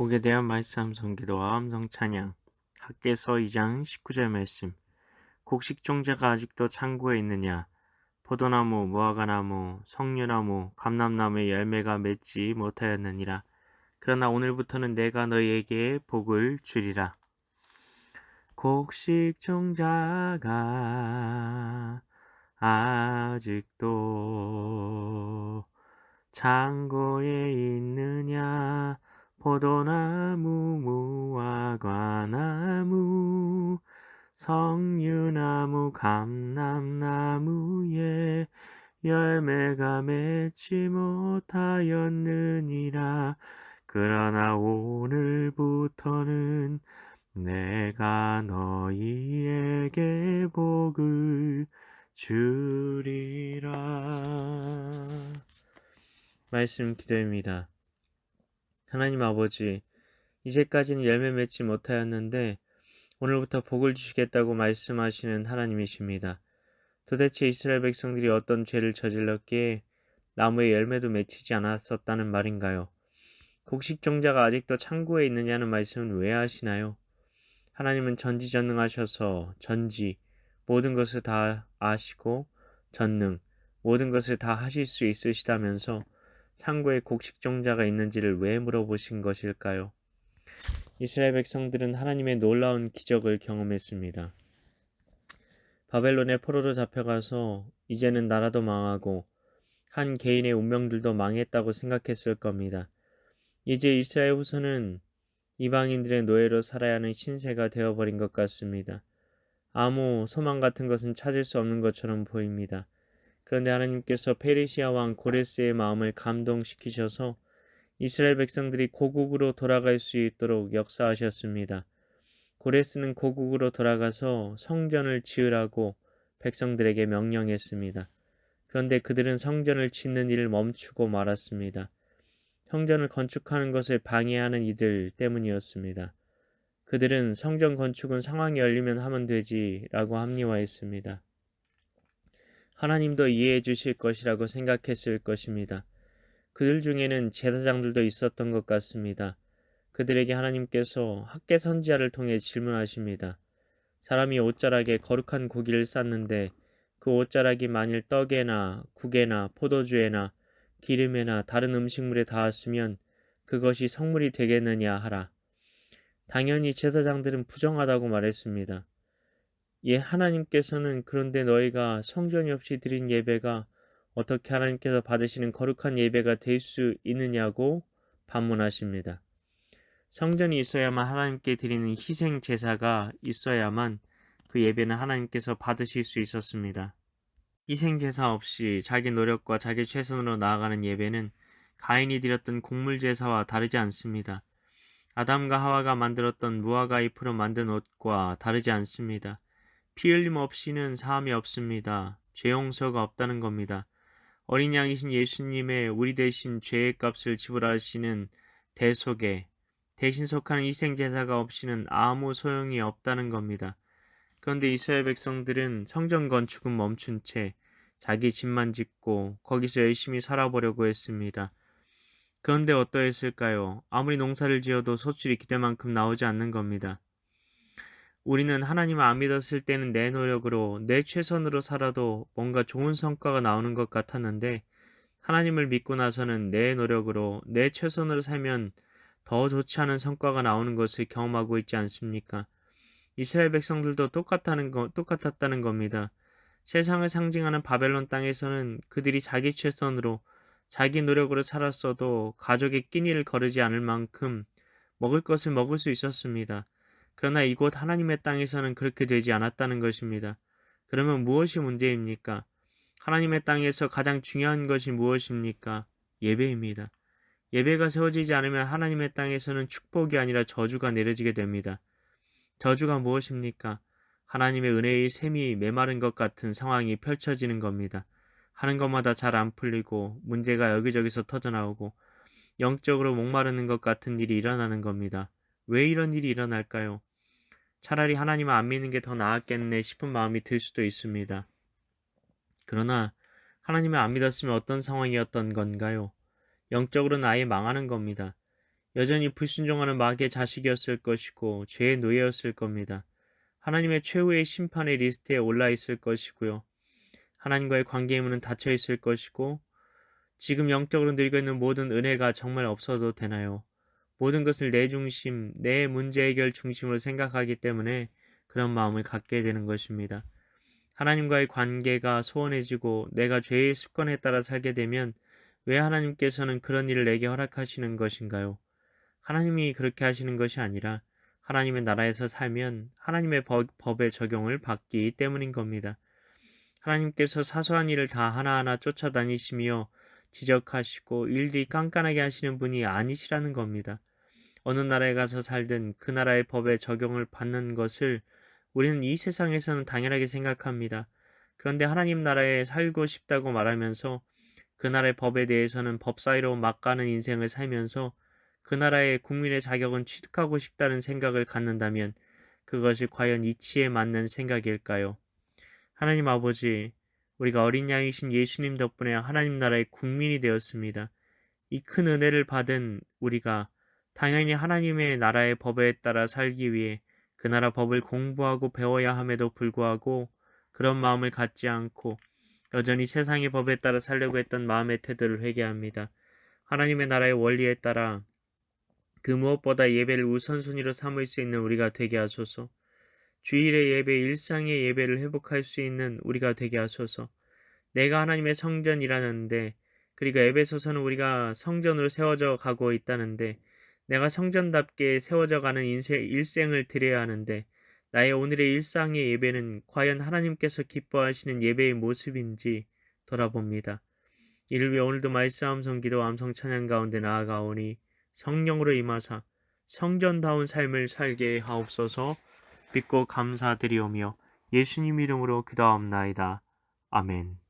복에 대한 말씀 성기도와 음성 찬양 학계서 2장 19절 말씀. 곡식 종자가 아직도 창고에 있느냐? 포도나무, 무화과나무, 석류나무, 감람나무의 열매가 맺지 못하였느니라. 그러나 오늘부터는 내가 너희에게 복을 주리라. 곡식 종자가 아직도 창고에 있느냐 포도나무, 무화과나무, 석류나무, 감람나무에 열매가 맺지 못하였느니라. 그러나 오늘부터는 내가 너희에게 복을 주리라. 말씀 기도입니다. 하나님 아버지, 이제까지는 열매 맺지 못하였는데 오늘부터 복을 주시겠다고 말씀하시는 하나님이십니다. 도대체 이스라엘 백성들이 어떤 죄를 저질렀기에 나무의 열매도 맺히지 않았었다는 말인가요? 곡식 종자가 아직도 창고에 있느냐는 말씀은 왜 하시나요? 하나님은 전지전능하셔서 전지 모든 것을 다 아시고 전능 모든 것을 다 하실 수 있으시다면서 창고에 곡식 종자가 있는지를 왜 물어보신 것일까요? 이스라엘 백성들은 하나님의 놀라운 기적을 경험했습니다. 바벨론의 포로로 잡혀가서 이제는 나라도 망하고 한 개인의 운명들도 망했다고 생각했을 겁니다. 이제 이스라엘 후손은 이방인들의 노예로 살아야 하는 신세가 되어버린 것 같습니다. 아무 소망 같은 것은 찾을 수 없는 것처럼 보입니다. 그런데 하나님께서 페르시아 왕 고레스의 마음을 감동시키셔서 이스라엘 백성들이 고국으로 돌아갈 수 있도록 역사하셨습니다. 고레스는 고국으로 돌아가서 성전을 지으라고 백성들에게 명령했습니다. 그런데 그들은 성전을 짓는 일을 멈추고 말았습니다. 성전을 건축하는 것을 방해하는 이들 때문이었습니다. 그들은 성전 건축은 상황이 열리면 하면 되지라고 합리화했습니다. 하나님도 이해해 주실 것이라고 생각했을 것입니다. 그들 중에는 제사장들도 있었던 것 같습니다. 그들에게 하나님께서 학계 선지자를 통해 질문하십니다. 사람이 옷자락에 거룩한 고기를 쌌는데 그 옷자락이 만일 떡에나 국에나 포도주에나 기름에나 다른 음식물에 닿았으면 그것이 성물이 되겠느냐 하라. 당연히 제사장들은 부정하다고 말했습니다. 예, 하나님께서는 그런데 너희가 성전이 없이 드린 예배가 어떻게 하나님께서 받으시는 거룩한 예배가 될 수 있느냐고 반문하십니다. 성전이 있어야만 하나님께 드리는 희생 제사가 있어야만 그 예배는 하나님께서 받으실 수 있었습니다. 희생 제사 없이 자기 노력과 자기 최선으로 나아가는 예배는 가인이 드렸던 곡물 제사와 다르지 않습니다. 아담과 하와가 만들었던 무화과 잎으로 만든 옷과 다르지 않습니다. 피 흘림 없이는 사함이 없습니다. 죄 용서가 없다는 겁니다. 어린 양이신 예수님의 우리 대신 죄의 값을 지불하시는 대속에 대신 속하는 희생 제사가 없이는 아무 소용이 없다는 겁니다. 그런데 이스라엘 백성들은 성전 건축은 멈춘 채 자기 집만 짓고 거기서 열심히 살아보려고 했습니다. 그런데 어떠했을까요? 아무리 농사를 지어도 소출이 기대만큼 나오지 않는 겁니다. 우리는 하나님을 안 믿었을 때는 내 노력으로 내 최선으로 살아도 뭔가 좋은 성과가 나오는 것 같았는데 하나님을 믿고 나서는 내 노력으로 내 최선으로 살면 더 좋지 않은 성과가 나오는 것을 경험하고 있지 않습니까? 이스라엘 백성들도 똑같다는 거, 똑같았다는 겁니다. 세상을 상징하는 바벨론 땅에서는 그들이 자기 최선으로 자기 노력으로 살았어도 가족의 끼니를 거르지 않을 만큼 먹을 것을 먹을 수 있었습니다. 그러나 이곳 하나님의 땅에서는 그렇게 되지 않았다는 것입니다. 그러면 무엇이 문제입니까? 하나님의 땅에서 가장 중요한 것이 무엇입니까? 예배입니다. 예배가 세워지지 않으면 하나님의 땅에서는 축복이 아니라 저주가 내려지게 됩니다. 저주가 무엇입니까? 하나님의 은혜의 샘이 메마른 것 같은 상황이 펼쳐지는 겁니다. 하는 것마다 잘 안 풀리고 문제가 여기저기서 터져나오고 영적으로 목마르는 것 같은 일이 일어나는 겁니다. 왜 이런 일이 일어날까요? 차라리 하나님을 안 믿는 게 더 나았겠네 싶은 마음이 들 수도 있습니다. 그러나 하나님을 안 믿었으면 어떤 상황이었던 건가요? 영적으로는 아예 망하는 겁니다. 여전히 불순종하는 마귀의 자식이었을 것이고 죄의 노예였을 겁니다. 하나님의 최후의 심판의 리스트에 올라 있을 것이고요. 하나님과의 관계의 문은 닫혀 있을 것이고 지금 영적으로 누리고 있는 모든 은혜가 정말 없어도 되나요? 모든 것을 내 중심, 내 문제 해결 중심으로 생각하기 때문에 그런 마음을 갖게 되는 것입니다. 하나님과의 관계가 소원해지고 내가 죄의 습관에 따라 살게 되면 왜 하나님께서는 그런 일을 내게 허락하시는 것인가요? 하나님이 그렇게 하시는 것이 아니라 하나님의 나라에서 살면 하나님의 법의 적용을 받기 때문인 겁니다. 하나님께서 사소한 일을 다 하나하나 쫓아다니시며 지적하시고 일일이 깐깐하게 하시는 분이 아니시라는 겁니다. 어느 나라에 가서 살든 그 나라의 법의 적용을 받는 것을 우리는 이 세상에서는 당연하게 생각합니다. 그런데 하나님 나라에 살고 싶다고 말하면서 그 나라의 법에 대해서는 법 사이로 막가는 인생을 살면서 그 나라의 국민의 자격은 취득하고 싶다는 생각을 갖는다면 그것이 과연 이치에 맞는 생각일까요? 하나님 아버지, 우리가 어린 양이신 예수님 덕분에 하나님 나라의 국민이 되었습니다. 이 큰 은혜를 받은 우리가 당연히 하나님의 나라의 법에 따라 살기 위해 그 나라 법을 공부하고 배워야 함에도 불구하고 그런 마음을 갖지 않고 여전히 세상의 법에 따라 살려고 했던 마음의 태도를 회개합니다. 하나님의 나라의 원리에 따라 그 무엇보다 예배를 우선순위로 삼을 수 있는 우리가 되게 하소서. 주일의 예배, 일상의 예배를 회복할 수 있는 우리가 되게 하소서. 내가 하나님의 성전이라는데, 그리고 에베소서는 우리가 성전으로 세워져 가고 있다는데, 내가 성전답게 세워져 가는 인생, 일생을 드려야 하는데, 나의 오늘의 일상의 예배는 과연 하나님께서 기뻐하시는 예배의 모습인지 돌아봅니다. 이를 위해 오늘도 말씀 성기도 암성 찬양 가운데 나아가오니 성령으로 임하사 성전다운 삶을 살게 하옵소서 믿고 감사드리오며 예수님 이름으로 기도하옵나이다. 아멘.